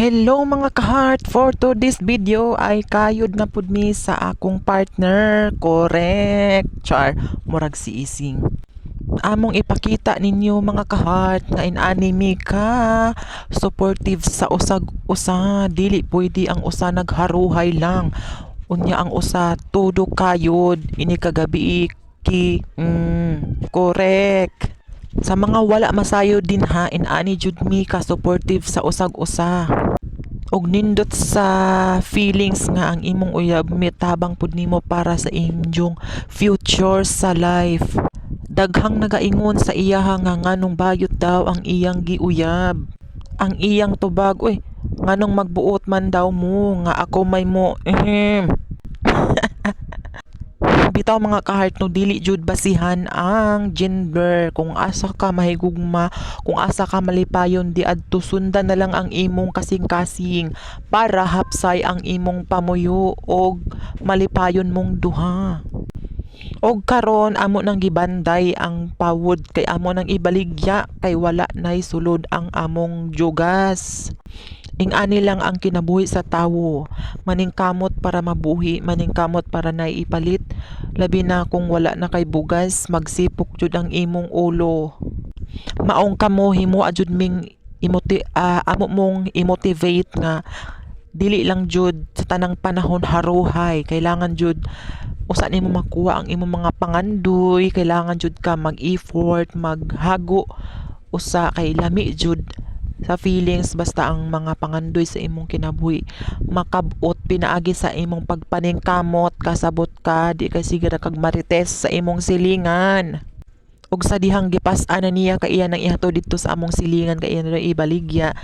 Hello mga ka-heart! For to this video ay kayod na pud mi sa akong partner. Correct! Char, murag si Ising. Among ipakita ninyo mga ka-heart nga in-anime ka. Supportive sa usag usa. Dili pwede ang usa nagharuhay lang. Unya ang usa todo kayod. Ini kagabi ki. Mm, correct. Sa mga wala masayo din ha, in-ani jud mi ka supportive sa usag-usa. Og nindot sa feelings nga ang imong uyab mitabang pud nimo para sa inyong future sa life. Daghang nagaingon sa iya nga nganong bayot daw ang iyang giuyab. Ang iyang tubag, uy, nganong magbuot man daw mo nga ako may mo. Ehem. Bitaw mga ka-heart no dili jud basihan ang gender. Kung asa ka mahigugma kung asa ka malipayon di adto sundan na lang ang imong kasing-kasing para hapsay ang imong pamuyo og malipayon mong duha. Og karon amo nang gibanday ang pawod kay amo nang ibaligya kay wala nay sulod ang among jugas Ing-ani lang ang kinabuhi sa tawo. Maningkamot para mabuhi, maningkamot para naiipalit. Labi na kung wala na kay bugas, magsipok jud ang imong ulo. Maong kamo himo ajud ming imoti ah, amo mong i-motivate nga dili lang jud sa tanang panahon haruhay kailangan jud usa nimo makuha ang imong mga pangandoy kailangan jud ka mag-effort maghago usa kay lami jud sa feelings basta ang mga pangandoy sa imong kinabuhi makabot pinaagi sa imong pagpaningkamot kasabot ka di kay sige ra kag marites sa imong silingan. Ug sa dihang gipas-an niya kay iya nang ihato dito sa among silingan kay iya ibaligya.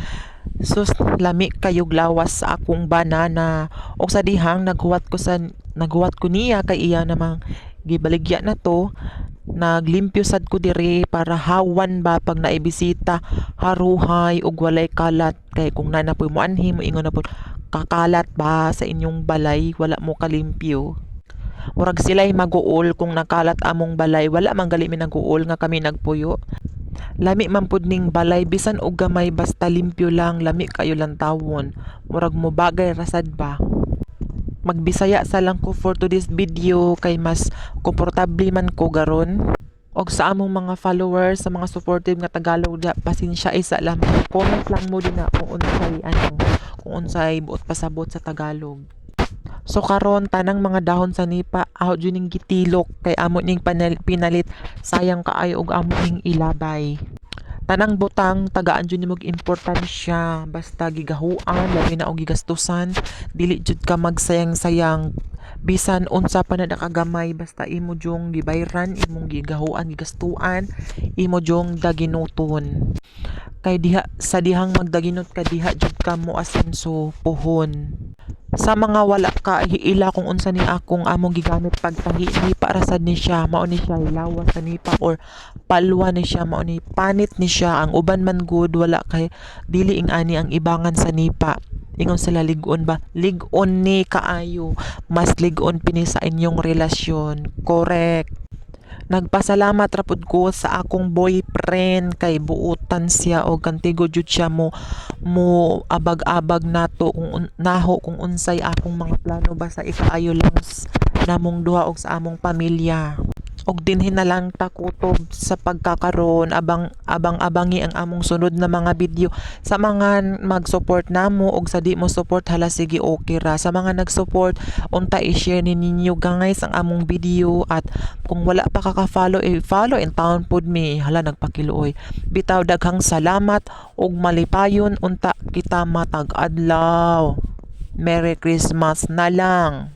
Sus lami kayog lawas sa akong banana ug sa dihang naghuwat ko sa naghuwat ko niya kay iya namang gibaligya na to. Naglimpyo sad ko diri para hawan ba pag naibisita. Haruhay ug walay kalat. Kay kung nana po mo anhi mo ingon na po kakalat ba sa inyong balay? Wala mo kalimpyo. Murag sila'y maguol kung nakalat among balay. Wala man gali mi naguol nga kami nagpuyo. Lami man pud ning balay. Bisan og gamay basta limpyo lang. Lami kayo lang tawon. Murag mo bagay rasad ba magbisaya sa lang ko for today's video kay mas komportable man ko garon. Og sa among mga followers sa mga supportive nga Tagalog da pasensya isa lang. Comment lang mo din kung unsay ano kung unsay buot pasabot sa Tagalog. So karon tanang mga dahon sa nipa jud ning gitilok kay amo ning pinalit. Sayang kaayo og amo ning ilabay tanang butang tagaan jud nimog importansya basta gigahuan labi na og gigastusan. Dili jud ka magsayang-sayang. Bisan unsa pa na nakagamay. Basta imo jong gibayran imong gigahuan gigastuan imo jong daginuton. Kay diha sa dihang magdaginot ka diha jud ka mo asenso pohon sa mga wala ka hiila kung unsa ni akong among gigamit pagtahi ni para sad ni siya mao ni siya lawas sa nipa or palwa ni siya mao ni panit ni siya. Ang uban man good wala kay dili ing ani ang ibangan sa nipa ingon sila ligon ba? Ligon ni kaayo. Mas ligon pini sa inyong relasyon. Correct nagpasalamat rapod ko sa akong boyfriend kay buutan siya og kantigo jud siya mo mo abag-abag nato kung un, naho kung unsay akong mga plano ba sa ikaayo lang namong duha og sa among pamilya og dinhin na lang ta kutob sa pagkakaroon. Abang abang abangi ang among sunod na mga video. Sa mga mag-support namo og sa di mo support hala sige okay ra. Sa mga nag-support unta i-share ni ninyo guys ang among video. At kung wala pa kaka-follow eh follow in town pod me hala nagpakiluoy. Bitaw daghang salamat ug malipayon. Unta kita matag adlaw Merry Christmas na lang